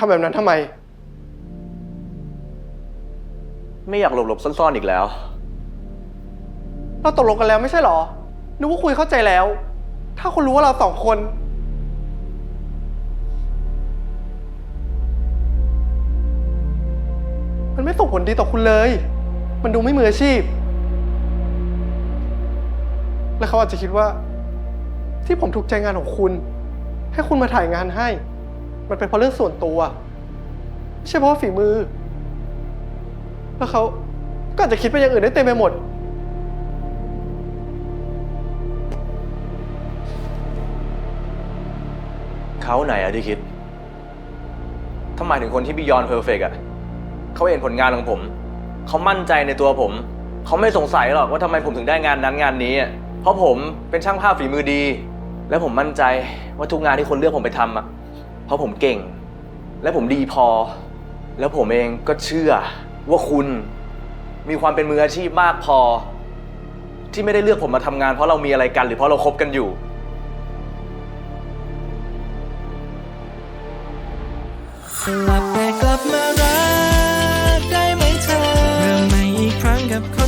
ทำแบบนั้นทำไม ไม่อยากหลบหลบๆซ่อนๆอีกแล้ว เราตกลงกันแล้วไม่ใช่เหรอ นึกว่าคุยเข้าใจแล้ว ถ้าคุณรู้ว่าเราสองคน มันไม่ส่งผลดีต่อคุณเลย มันดูไม่มืออาชีพ และเขาอาจจะคิดว่า ที่ผมถูกใจงานของคุณ ให้คุณมาถ่ายงานให้ มันเป็นเพราะเรื่องส่วนตัวไม่ใช่เพราะฝีมือ แล้วเขาก็อาจจะคิดไปอย่างอื่นได้เต็มไปหมด เขาไหนอะที่คิดถ้าหมถึงคนที่ Beyond Perfect อะเขาเห็นผลงานของผม เขามั่นใจในตัวผม เขาไม่สงสัยหรอกว่าทำไมผมถึงได้งานนั้นงานนี้อะเพราะผมเป็นช่างภาพฝีมือดี และผมมั่นใจว่าทุกงานที่คนเลือกผมไปทำอะ เพราะผมเก่ง และผมดีพอ แล้วผมเองก็เชื่อว่าคุณมีความเป็นมืออาชีพมากพอ ที่ไม่ได้เลือกผมมาทำงาน เพราะเรามีอะไรกัน หรือเพราะเราคบกันอยู่ สลับแต่กลับมารักได้ไหมเธอเริ่มใหม่อีกครั้งกับคน